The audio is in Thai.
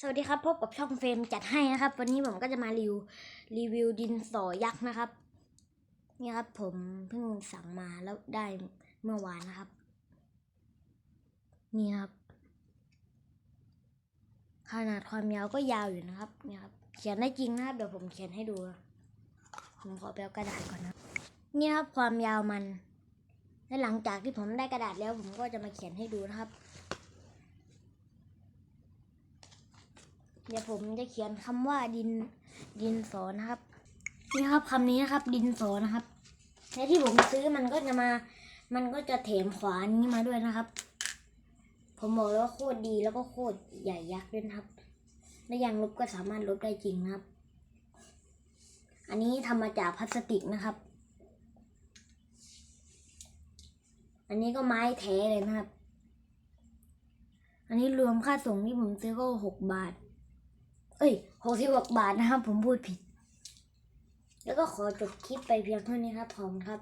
สวัสดีครับพบกับช่องเฟรมจัดให้นะครับ วันนี้ผมก็จะมารีวิวรีวิวดินสอยักษ์นะครับ นี่ครับ ผมเพิ่งสั่งมาแล้วได้เมื่อวานนะครับ นี่ครับ ขนาดความยาวก็ยาวอยู่นะครับนี่ครับ เขียนได้จริงนะครับ เดี๋ยวผมเขียนให้ดูผมขอไปเอากระดาษก่อนนะนี่ครับความยาวมันและหลังจากที่ผมได้กระดาษแล้ว ผมก็จะมาเขียนให้ดูนะครับ เดี๋ยวผมจะเขียนคำว่าดินดินสอนะครับ นี่ครับคำนี้นะครับ ดินสอนะครับในที่ผมซื้อมันก็จะมา มันก็จะแถมขวานี้มาด้วยนะครับ ผมบอกเลยว่าโคตรดีแล้วก็โคตรใหญ่ยักษ์ด้วยครับ และยางลบก็สามารถลบได้จริงนะครับ อันนี้ทำมาจากพลาสติกนะครับ อันนี้ก็ไม้แท้เลยนะครับ อันนี้รวมค่าส่งที่ผมซื้อก็หกบาท เอ้ยหกสิบหกบาทนะครับ ผมพูดผิด แล้วก็ขอจบคลิปไปเพียงเท่านี้ครับผมครับ